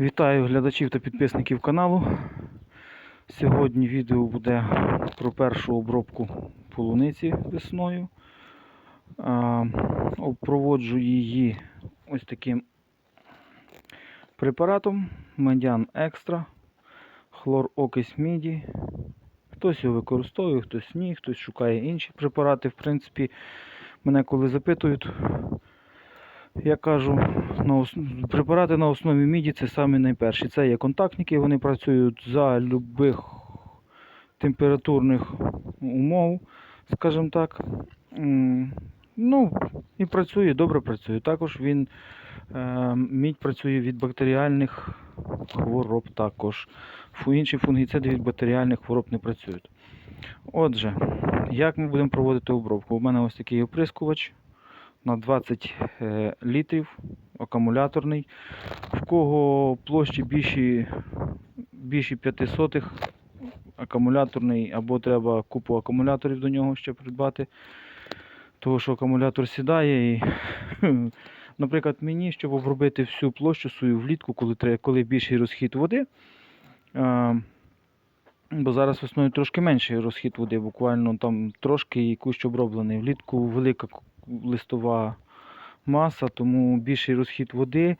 Вітаю глядачів та підписників каналу. Сьогодні відео буде про першу обробку полуниці весною. Проводжу її ось таким препаратом Медян Екстра, хлор окись міді. Хтось його використовує, хтось ні, хтось шукає інші препарати. В принципі, мене коли запитують, я кажу, на препарати на основі міді це самі найперші. Це є контактники, вони працюють за любих температурних умов, скажімо так. Ну, і працює, добре працює. Також він е, мідь працює від бактеріальних хвороб також. Інші фунгіциди від бактеріальних хвороб не працюють. Отже, як ми будемо проводити обробку? У мене ось такий оприскувач на 20 е, літрів, акумуляторний. В кого площі більші, більші 500 акумуляторний, або треба купу акумуляторів до нього ще придбати. Тому що акумулятор сідає і, наприклад, мені, щоб обробити всю площу свою влітку, коли, треба, коли більший розхід води. А, бо зараз весною трошки менший розхід води, буквально там трошки кущ оброблений. Влітку велика листова маса, тому більший розхід води.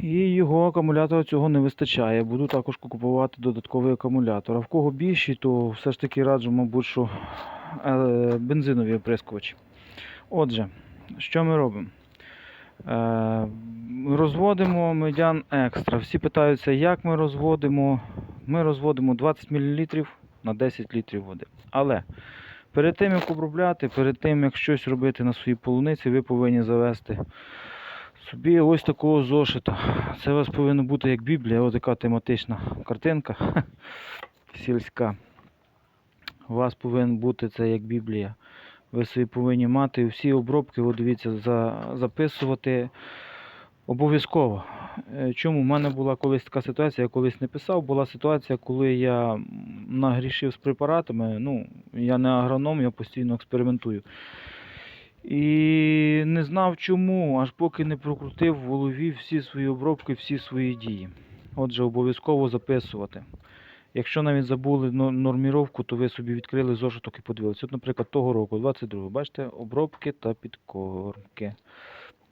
І його акумулятора цього не вистачає. Буду також купувати додатковий акумулятор. А в кого більший, то все ж таки раджу, мабуть, що е, бензинові оприскувачі. Отже, що ми робимо? Е, розводимо медян екстра. Всі питаються, як ми розводимо. Ми розводимо 20 мл на 10 літрів води. Але перед тим, як обробляти, перед тим, як щось робити на своїй полуниці, ви повинні завести собі ось такого зошита. Це у вас повинно бути як Біблія, ось така тематична картинка сільська. У вас повинен бути це як Біблія. Ви собі повинні мати всі обробки, от дивіться, за, записувати обов'язково. Е, Чому? У мене була колись така ситуація, я колись не писав, була ситуація, коли я нагрішив з препаратами. Ну, я не агроном, я постійно експериментую. І не знав чому, аж поки не прокрутив в голові всі свої обробки, всі свої дії. Отже, обов'язково записувати. Якщо навіть забули норміровку, то ви собі відкрили зошиток і подивилися. От, наприклад, того року, 22 бачите, обробки та підкормки.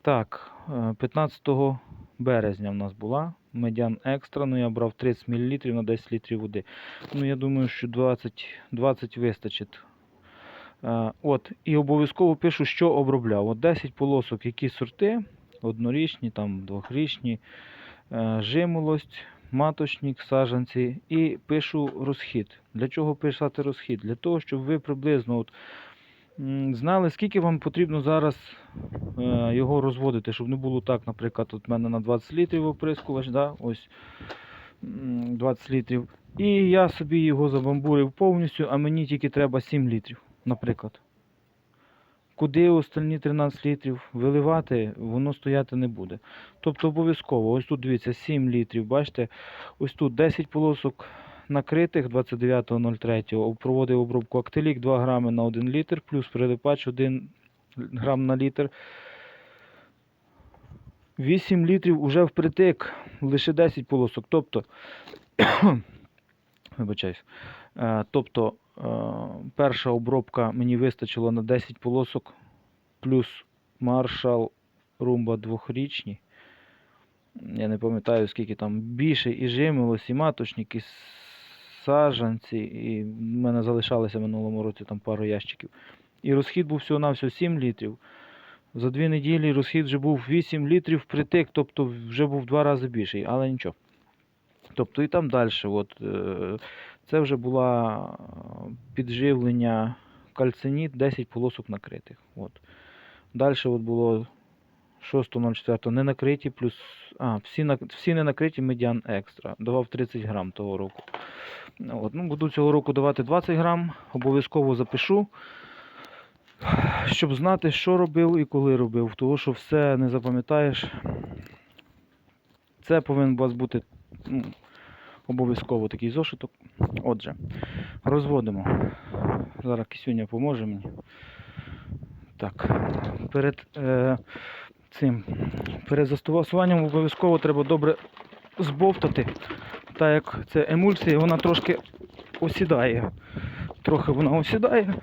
Так, е, 15 березня в нас була медян екстра. Ну я брав 30 мл на 10 літрів води. Ну я думаю, що 20, 20 вистачить. Е, От, і обов'язково пишу, що обробляв. От 10 полосок, які сорти, однорічні, там, двохрічні, е, жимолость, маточник, саджанці. І пишу розхід. Для чого писати розхід? Для того, щоб ви приблизно от, знали, скільки вам потрібно зараз е, його розводити, щоб не було так, наприклад, от в мене на 20 літрів оприскувач, да, ось 20 літрів. І я собі його забамбурив повністю, а мені тільки треба 7 літрів, наприклад. Куди остальні 13 літрів виливати, воно стояти не буде. Тобто обов'язково, ось тут дивіться, 7 літрів, бачите, ось тут 10 полосок накритих 29.03. Проводив обробку Актелік 2 грами на 1 літр, плюс прилипач 1 грам на літр. 8 літрів уже впритик, лише 10 полосок. Тобто, Е, тобто е, перша обробка мені вистачило на 10 полосок, плюс маршал румба двохрічні. Я не пам'ятаю, скільки там більше і жимолось, і маточник, і саджанці, і в мене залишалося в минулому році там пару ящиків. І розхід був всього-навсього 7 літрів. За дві неділі розхід вже був 8 літрів впритик, тобто вже був в два рази більший, але нічого. Тобто і там далі, от, е, це вже була е, підживлення кальциніт, 10 полосок накритих. От. Далі от було 6.04 не накриті, плюс. А, всі, всі не накриті медіан екстра. Давав 30 грам того року. От, ну, буду цього року давати 20 грам, обов'язково запишу, щоб знати, що робив і коли робив. Тому що все не запам'ятаєш. Це повинен у вас бути ну, обов'язково такий зошиток. Отже, розводимо. Зараз кисюня поможе мені. Так, перед е, цим перед застосуванням обов'язково треба добре збовтати. Так як це емульсія, вона трошки осідає. Трохи вона осідає.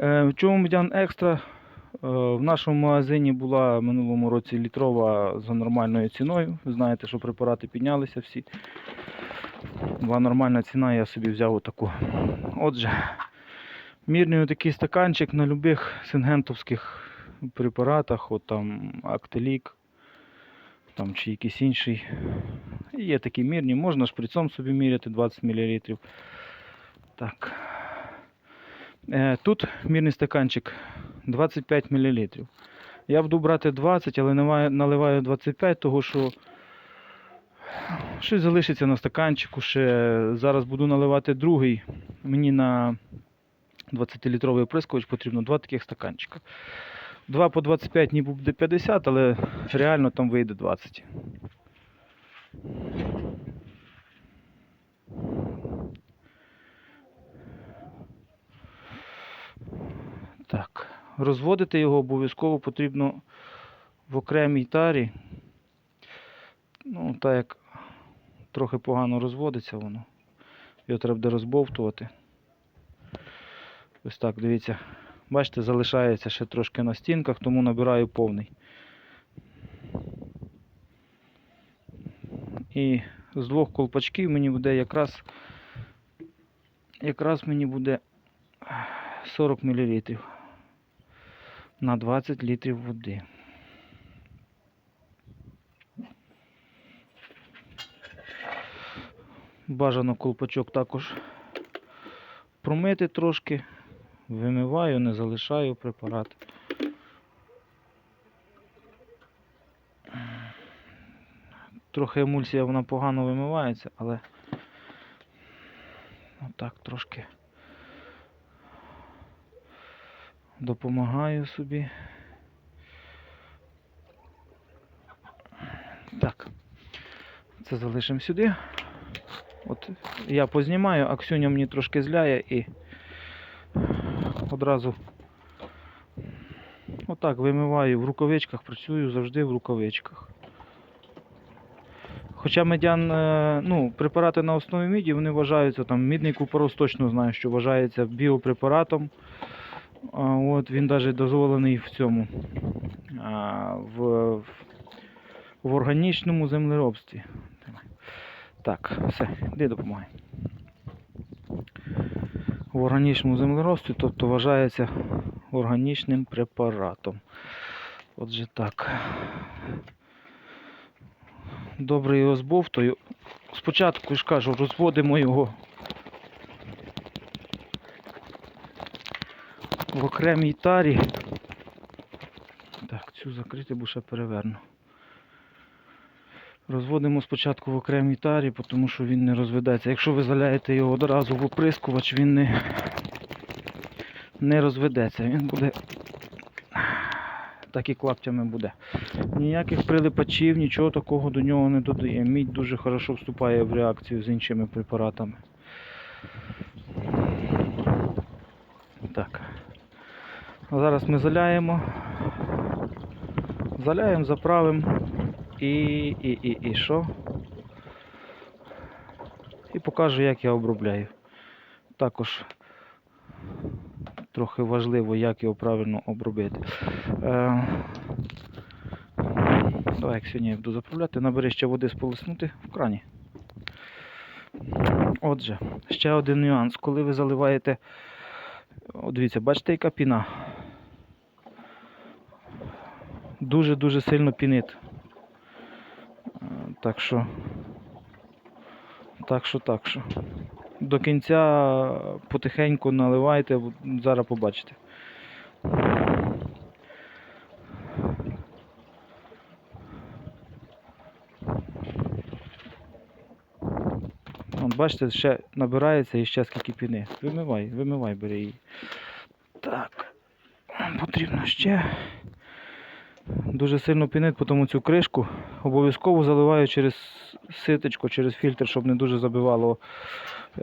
Е, чому медян екстра? Е, в нашому магазині була минулому році літрова за нормальною ціною. Ви знаєте, що препарати піднялися всі. Була нормальна ціна, я собі взяв отаку. Отже, мірний такий стаканчик на любих сингентовських препаратах, от там Актелік, там чи якийсь інший. Є такі мірні, можна шприцом собі міряти 20 мл. Так. Е, тут мірний стаканчик 25 мл. Я буду брати 20, але наливаю- наливаю 25, того що щось залишиться на стаканчику. Ще зараз буду наливати другий. Мені на 20-літровий оприскувач потрібно два таких стаканчика. Два по 25 ніби буде 50, але реально там вийде 20. Так, розводити його обов'язково потрібно в окремій тарі. Ну, так як трохи погано розводиться воно. Його треба буде розбовтувати. Ось так, дивіться. Бачите, залишається ще трошки на стінках, тому набираю повний. І з двох колпачків мені буде якраз якраз мені буде 40 мл на 20 літрів води. Бажано колпачок також промити трошки, вимиваю, не залишаю препарат. Трохи емульсія вона погано вимивається, але отак трошки допомагаю собі. Так, це залишимо сюди. От я познімаю, а Ксюня мені трошки зляє і одразу отак вимиваю в рукавичках, працюю завжди в рукавичках. Хоча медян, е, ну, препарати на основі міді, вони вважаються, там мідний купорос точно знаю, що вважається біопрепаратом. От він навіть дозволений в цьому в, в, органічному землеробстві. Так, все, де допомагай. В органічному землеробстві, тобто вважається органічним препаратом. Отже так. Добре його збовтую. Спочатку ж кажу, розводимо його в окремій тарі. Так, цю закрити, бо ще переверну. Розводимо спочатку в окремій тарі, тому що він не розведеться. Якщо ви заляєте його одразу в оприскувач, він не, не розведеться. Він буде так і клаптями буде. Ніяких прилипачів, нічого такого до нього не додає. Мідь дуже хорошо вступає в реакцію з іншими препаратами. Так. Зараз ми заляємо. Заляємо, заправимо. І, і, і, і що? І покажу, як я обробляю. Також трохи важливо, як його правильно обробити. Е, давай, як сьогодні я буду заправляти, набери ще води сполоснути в крані. Отже, ще один нюанс. Коли ви заливаєте, от дивіться, бачите, яка піна? Дуже-дуже сильно пінить. Так що, так що, так що. До кінця потихеньку наливайте, зараз побачите. Бачите, ще набирається і ще скільки піни. Вимивай, вимивай, бери її. Так. Потрібно ще. Дуже сильно пінить, тому цю кришку обов'язково заливаю через ситочку, через фільтр, щоб не дуже забивало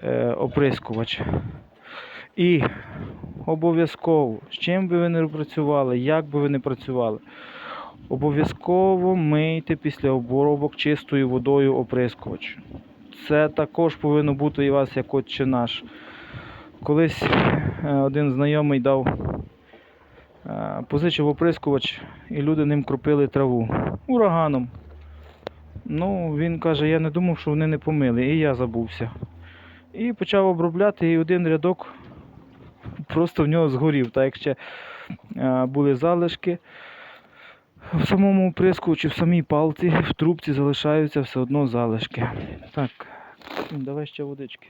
е, оприскувач. І обов'язково, з чим би ви не працювали, як би ви не працювали, Обов'язково мийте після обробок чистою водою оприскувач. Це також повинно бути і вас як отче наш. Колись е, один знайомий дав, позичив оприскувач, і люди ним кропили траву ураганом. Ну, він каже, я не думав, що вони не помили, і я забувся. І почав обробляти, і один рядок просто в нього згорів. Так як ще е, були залишки в самому оприскувачі, в самій палці, в трубці залишаються все одно залишки. Так, давай ще водички.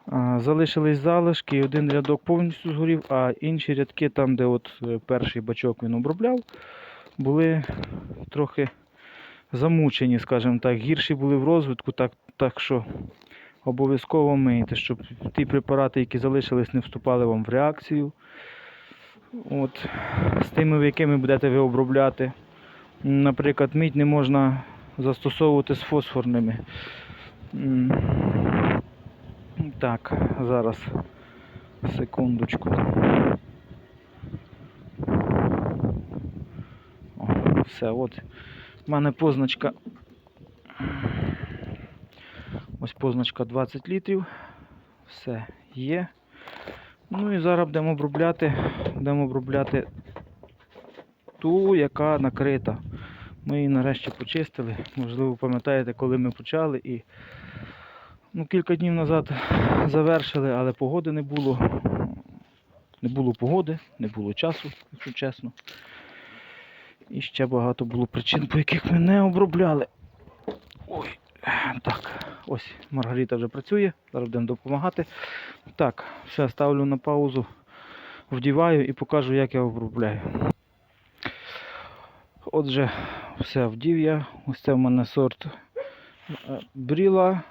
А, Залишились залишки, один рядок повністю згорів, а інші рядки, там, де от е, перший бачок він обробляв, були трохи замучені, скажімо так. Гірші були в розвитку, так, так що обов'язково мийте, щоб ті препарати, які залишились, не вступали вам в реакцію. От, з тими, якими будете ви обробляти. Наприклад, мідь не можна застосовувати з фосфорними. Так, зараз. Секундочку. О, все, от. У мене позначка. Ось позначка 20 літрів. Все є. Ну і зараз будемо обробляти, будемо обробляти ту, яка накрита. Ми її нарешті почистили. Можливо, пам'ятаєте, коли ми почали і ну, кілька днів назад завершили, але погоди не було. Не було погоди, не було часу, якщо чесно. І ще багато було причин, по яких ми не обробляли. Ой, так, ось Маргарита вже працює, зараз будемо допомагати. Так, все, ставлю на паузу, вдіваю і покажу, як я обробляю. Отже, все вдів я. Ось це в мене сорт е, бріла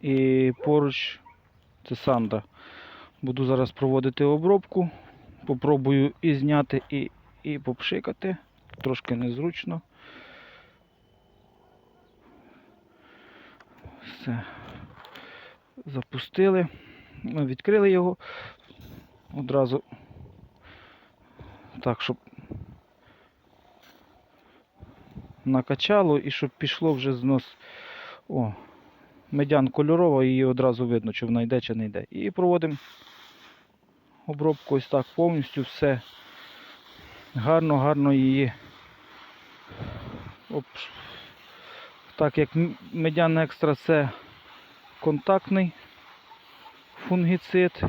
і поруч це санда. Буду зараз проводити обробку. Попробую і зняти, і, і попшикати. Трошки незручно. Все. Запустили. Ми відкрили його одразу так, щоб накачало і щоб пішло вже знос. О, медян кольорова, її одразу видно, чи вона йде, чи не йде. І проводимо обробку ось так повністю все. Гарно, гарно її. Оп. Так як медян екстра це контактний фунгіцид.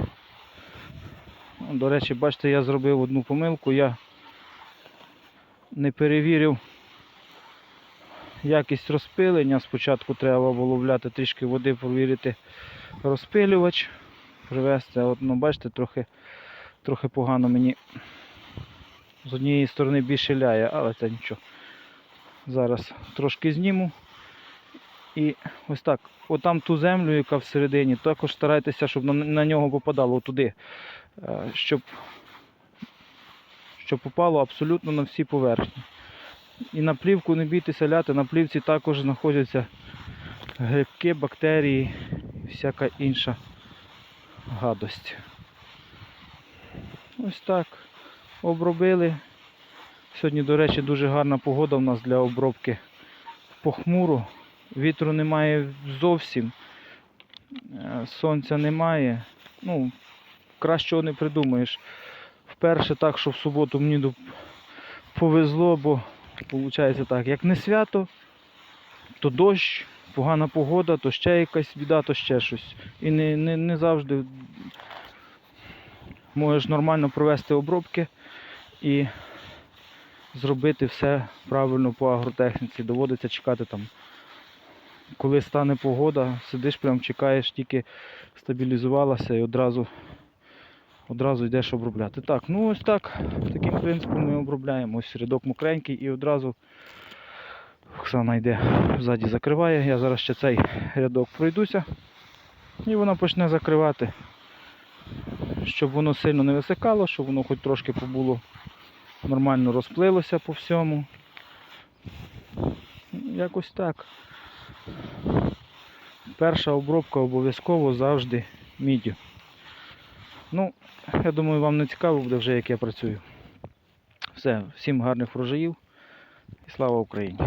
До речі, бачите, я зробив одну помилку, я не перевірив якість розпилення. Спочатку треба було вляти трішки води, провірити розпилювач, привезти. От, ну, бачите, трохи, трохи погано мені з однієї сторони більше ляє, але це нічого. Зараз трошки зніму. І ось так, отам ту землю, яка всередині, також старайтеся, щоб на, на нього попадало туди, е, щоб, щоб попало абсолютно на всі поверхні. І на плівку не бійтеся ляти, на плівці також знаходяться грибки, бактерії всяка інша гадость. Ось так. Обробили. Сьогодні, до речі, дуже гарна погода у нас для обробки похмуро. Вітру немає зовсім. Е, Сонця немає. Ну, кращого не придумаєш. Вперше так, що в суботу мені повезло, бо виходить так, як не свято, то дощ, погана погода, то ще якась біда, то ще щось. І не, не, не завжди можеш нормально провести обробки і зробити все правильно по агротехніці. Доводиться чекати там коли стане погода, сидиш прям чекаєш, тільки стабілізувалася і одразу, одразу йдеш обробляти. Так, ну ось так, таким принципом ми обробляємо. Ось рядок мокренький і одразу Оксана йде ззаді закриває. Я зараз ще цей рядок пройдуся і вона почне закривати, щоб воно сильно не висикало, щоб воно хоч трошки побуло нормально розплилося по всьому. Якось так. Перша обробка обов'язково завжди міддю. Ну, я думаю, вам не цікаво буде вже, як я працюю. Все, всім гарних врожаїв і слава Україні!